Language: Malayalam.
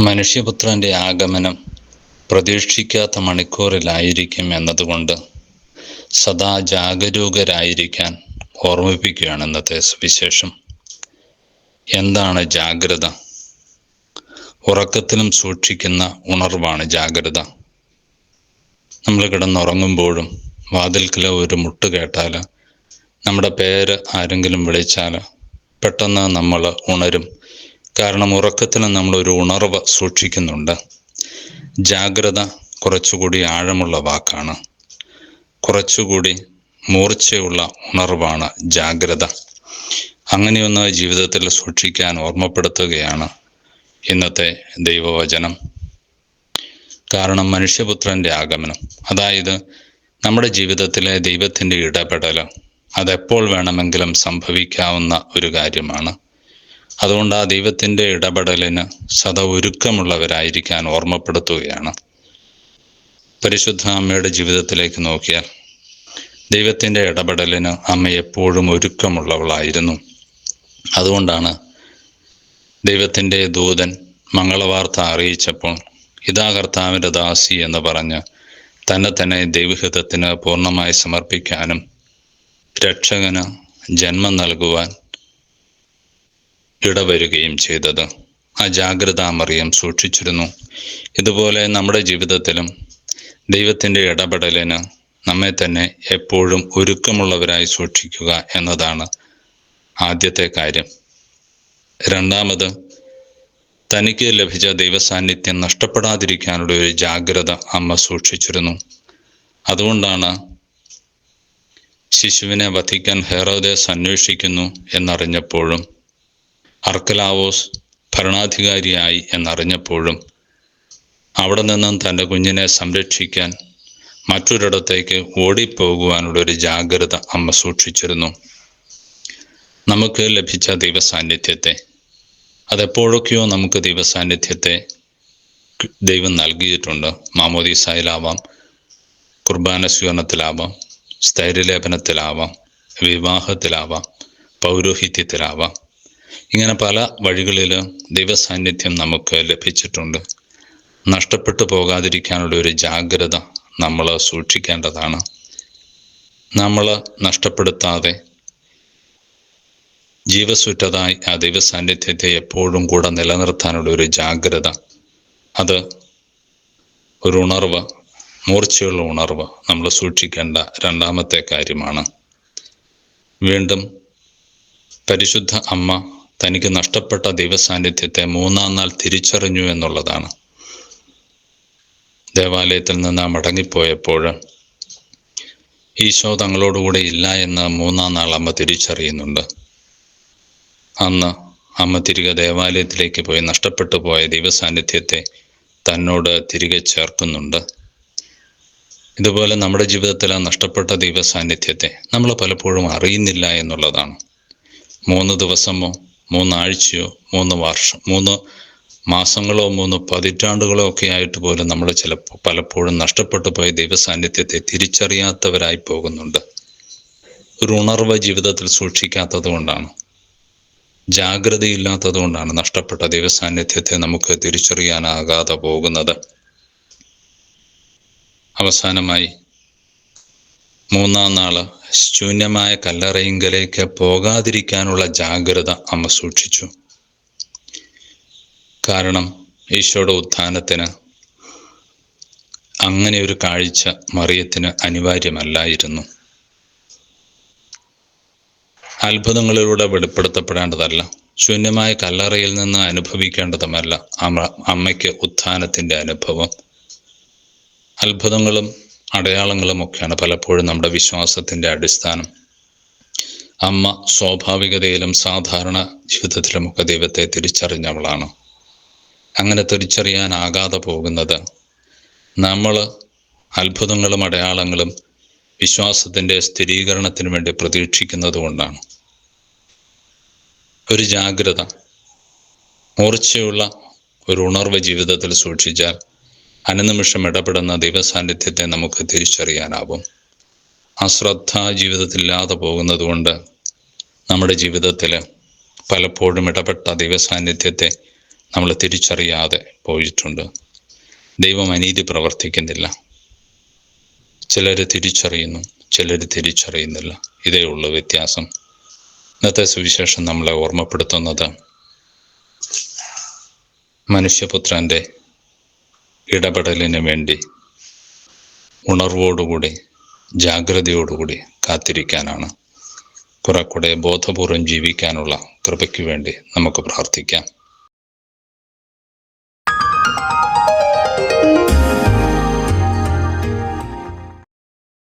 മനുഷ്യപുത്രന്റെ ആഗമനം പ്രതീക്ഷിക്കാത്ത മണിക്കൂറിലായിരിക്കും എന്നതുകൊണ്ട് സദാ ജാഗരൂകരായിരിക്കാൻ ഓർമ്മിപ്പിക്കുകയാണ് ഇന്നത്തെ സുവിശേഷം. എന്താണ് ജാഗ്രത? ഉറക്കത്തിലും സൂക്ഷിക്കുന്ന ഉണർവാണ് ജാഗ്രത. നമ്മൾ കിടന്നുറങ്ങുമ്പോഴും വാതിൽക്കല ഒരു മുട്ട് കേട്ടാൽ നമ്മുടെ പേര് ആരെങ്കിലും വിളിച്ചാൽ പെട്ടെന്ന് നമ്മൾ ഉണരും. കാരണം ഉറക്കത്തിന് നമ്മളൊരു ഉണർവ് സൂക്ഷിക്കുന്നുണ്ട്. ജാഗ്രത കുറച്ചുകൂടി ആഴമുള്ള വാക്കാണ്. കുറച്ചുകൂടി മൂർച്ചയുള്ള ഉണർവാണ് ജാഗ്രത. അങ്ങനെയൊന്ന് ജീവിതത്തിൽ സൂക്ഷിക്കാൻ ഓർമ്മപ്പെടുത്തുകയാണ് ഇന്നത്തെ ദൈവവചനം. കാരണം മനുഷ്യപുത്രന്റെ ആഗമനം. അതായത് നമ്മുടെ ജീവിതത്തിലെ ദൈവത്തിന്റെ ഇടപെടൽ അതെപ്പോൾ വേണമെങ്കിലും സംഭവിക്കാവുന്ന ഒരു കാര്യമാണ്. അതുകൊണ്ട് ആ ദൈവത്തിന്റെ ഇടപെടലിന് സദാ ഒരുക്കമുള്ളവരായിരിക്കാൻ ഓർമ്മപ്പെടുത്തുകയാണ്. പരിശുദ്ധ അമ്മയുടെ ജീവിതത്തിലേക്ക് നോക്കിയാൽ ദൈവത്തിന്റെ ഇടപെടലിന് അമ്മ എപ്പോഴും ഒരുക്കമുള്ളവളായിരുന്നു. അതുകൊണ്ടാണ് ദൈവത്തിന്റെ ദൂതൻ മംഗളവാർത്ത അറിയിച്ചപ്പോൾ ഇതാ കർത്താവിന്റെ ദാസി എന്ന് പറഞ്ഞ് തന്നെ തന്നെ ദൈവഹിതത്തിന് പൂർണമായി സമർപ്പിക്കാനും രക്ഷകന് ജന്മം നൽകുവാൻ ഇടവരുകയും ചെയ്തത്. ആ ജാഗ്രത മറിയം സൂക്ഷിച്ചിരുന്നു. ഇതുപോലെ നമ്മുടെ ജീവിതത്തിലും ദൈവത്തിന്റെ ഇടപെടലിന് നമ്മെ തന്നെ എപ്പോഴും ഒരുക്കമുള്ളവരായി സൂക്ഷിക്കുക എന്നതാണ് ആദ്യത്തെ കാര്യം. രണ്ടാമത് തനിക്ക് ലഭിച്ച ദൈവസാന്നിധ്യം നഷ്ടപ്പെടാതിരിക്കാനുള്ള ഒരു ജാഗ്രത അമ്മ സൂക്ഷിച്ചിരുന്നു. അതുകൊണ്ടാണ് ശിശുവിനെ വധിക്കാൻ ഹെറോദേസ് അന്വേഷിക്കുന്നു എന്നറിഞ്ഞപ്പോഴും അർക്കലാവോസ് ഭരണാധികാരിയായി എന്നറിഞ്ഞപ്പോഴും അവിടെ നിന്നും തന്റെ കുഞ്ഞിനെ സംരക്ഷിക്കാൻ മറ്റൊരിടത്തേക്ക് ഓടിപ്പോകുവാനുള്ള ഒരു ജാഗ്രത അമ്മ സൂക്ഷിച്ചിരുന്നു. നമുക്ക് ലഭിച്ച ദൈവസാന്നിധ്യത്തെ അതെപ്പോഴൊക്കെയോ നമുക്ക് ദൈവസാന്നിധ്യത്തെ ദൈവം നൽകിയിട്ടുണ്ട്. മാമോദീസായിലാവാം കുർബാന സ്വീകരണത്തിലാവാം സ്ഥൈര്യലേപനത്തിലാവാം വിവാഹത്തിലാവാം പൗരോഹിത്യത്തിലാവാം. ഇങ്ങനെ പല വഴികളിൽ ദൈവസാന്നിധ്യം നമുക്ക് ലഭിച്ചിട്ടുണ്ട്. നഷ്ടപ്പെട്ടു പോകാതിരിക്കാനുള്ള ഒരു ജാഗ്രത നമ്മൾ സൂക്ഷിക്കേണ്ടതാണ്. നമ്മൾ നഷ്ടപ്പെടുത്താതെ ജീവസുറ്റതായി ആ ദൈവസാന്നിധ്യത്തെ എപ്പോഴും കൂടെ നിലനിർത്താനുള്ള ഒരു ജാഗ്രത. അത് ഒരു ഉണർവ് മൂർച്ചയുള്ള ഉണർവ് നമ്മൾ സൂക്ഷിക്കേണ്ട രണ്ടാമത്തെ കാര്യമാണ്. വീണ്ടും പരിശുദ്ധ അമ്മ തനിക്ക് നഷ്ടപ്പെട്ട ദൈവസാന്നിധ്യത്തെ മൂന്നാം നാൾ തിരിച്ചറിഞ്ഞു എന്നുള്ളതാണ്. ദേവാലയത്തിൽ നിന്ന് മടങ്ങിപ്പോയപ്പോൾ ഈശോ തങ്ങളോടുകൂടെ ഇല്ല എന്ന് മൂന്നാം നാൾ അമ്മ തിരിച്ചറിയുന്നുണ്ട്. അന്ന് അമ്മ തിരികെ ദേവാലയത്തിലേക്ക് പോയി നഷ്ടപ്പെട്ടു പോയ ദൈവസാന്നിധ്യത്തെ തന്നോട് തിരികെ ചേർക്കുന്നുണ്ട്. ഇതുപോലെ നമ്മുടെ ജീവിതത്തിൽ ആ നഷ്ടപ്പെട്ട ദൈവസാന്നിധ്യത്തെ നമ്മൾ പലപ്പോഴും അറിയുന്നില്ല എന്നുള്ളതാണ്. മൂന്ന് ദിവസമോ മൂന്നാഴ്ചയോ മൂന്ന് വർഷം മൂന്ന് മാസങ്ങളോ മൂന്ന് പതിറ്റാണ്ടുകളോ ഒക്കെ ആയിട്ട് പോലും നമ്മൾ ചിലപ്പോൾ പലപ്പോഴും നഷ്ടപ്പെട്ടു പോയ ദൈവസാന്നിധ്യത്തെ തിരിച്ചറിയാത്തവരായി പോകുന്നുണ്ട്. ഒരു ഉണർവ് ജീവിതത്തിൽ സൂക്ഷിക്കാത്തത് കൊണ്ടാണ്. ജാഗ്രതയില്ലാത്തത് കൊണ്ടാണ് നഷ്ടപ്പെട്ട ദൈവസാന്നിധ്യത്തെ നമുക്ക് തിരിച്ചറിയാനാകാതെ പോകുന്നത്. അവസാനമായി മൂന്നാം നാൾ ശൂന്യമായ കല്ലറയിങ്കലേക്ക് പോകാതിരിക്കാനുള്ള ജാഗ്രത അമ്മ സൂക്ഷിച്ചു. കാരണം ഈശോയുടെ ഉത്ഥാനത്തിന് അങ്ങനെ ഒരു കാഴ്ച മറിയത്തിന് അനിവാര്യമല്ലായിരുന്നു. അത്ഭുതങ്ങളിലൂടെ വെളിപ്പെടുത്തപ്പെടേണ്ടതല്ല. ശൂന്യമായ കല്ലറയിൽ നിന്ന് അനുഭവിക്കേണ്ടതുമല്ല അമ്മയ്ക്ക് ഉത്ഥാനത്തിന്റെ അനുഭവം. അത്ഭുതങ്ങളും അടയാളങ്ങളും ഒക്കെയാണ് പലപ്പോഴും നമ്മുടെ വിശ്വാസത്തിന്റെ അടിസ്ഥാനം. അമ്മ സ്വാഭാവികതയിലും സാധാരണ ജീവിതത്തിലുമൊക്കെ ദൈവത്തെ തിരിച്ചറിഞ്ഞവളാണ്. അങ്ങനെ തിരിച്ചറിയാനാകാതെ പോകുന്നത് നമ്മൾ അത്ഭുതങ്ങളും അടയാളങ്ങളും വിശ്വാസത്തിന്റെ സ്ഥിരീകരണത്തിന് വേണ്ടി പ്രതീക്ഷിക്കുന്നത് കൊണ്ടാണ് ഒരു ജാഗ്രത മൂർച്ചയുള്ള ഒരു ഉണർവ് ജീവിതത്തിൽ സൂക്ഷിച്ചാൽ അനുനിമിഷം ഇടപെടുന്ന ദൈവസാന്നിധ്യത്തെ നമുക്ക് തിരിച്ചറിയാനാവും. അശ്രദ്ധ പോകുന്നത് പോകുന്നതുകൊണ്ട് നമ്മുടെ ജീവിതത്തിൽ പലപ്പോഴും ഇടപെട്ട ദൈവസാന്നിധ്യത്തെ നമ്മൾ തിരിച്ചറിയാതെ പോയിട്ടുണ്ട്. ദൈവം അനീതി പ്രവർത്തിക്കുന്നില്ല. ചിലർ തിരിച്ചറിയുന്നു ചിലർ തിരിച്ചറിയുന്നില്ല. ഇതേ ഉള്ളൂ വ്യത്യാസം. ഇന്നത്തെ സുവിശേഷം നമ്മളെ ഓർമ്മപ്പെടുത്തുന്നത് മനുഷ്യപുത്രന്റെ ഇടപെടലിന് വേണ്ടി ഉണർവോടുകൂടി ജാഗ്രതയോടുകൂടി കാത്തിരിക്കാനാണ്. കുറെ കൂടെ ബോധപൂർവം ജീവിക്കാനുള്ള കൃപയ്ക്ക് വേണ്ടി നമുക്ക് പ്രാർത്ഥിക്കാം.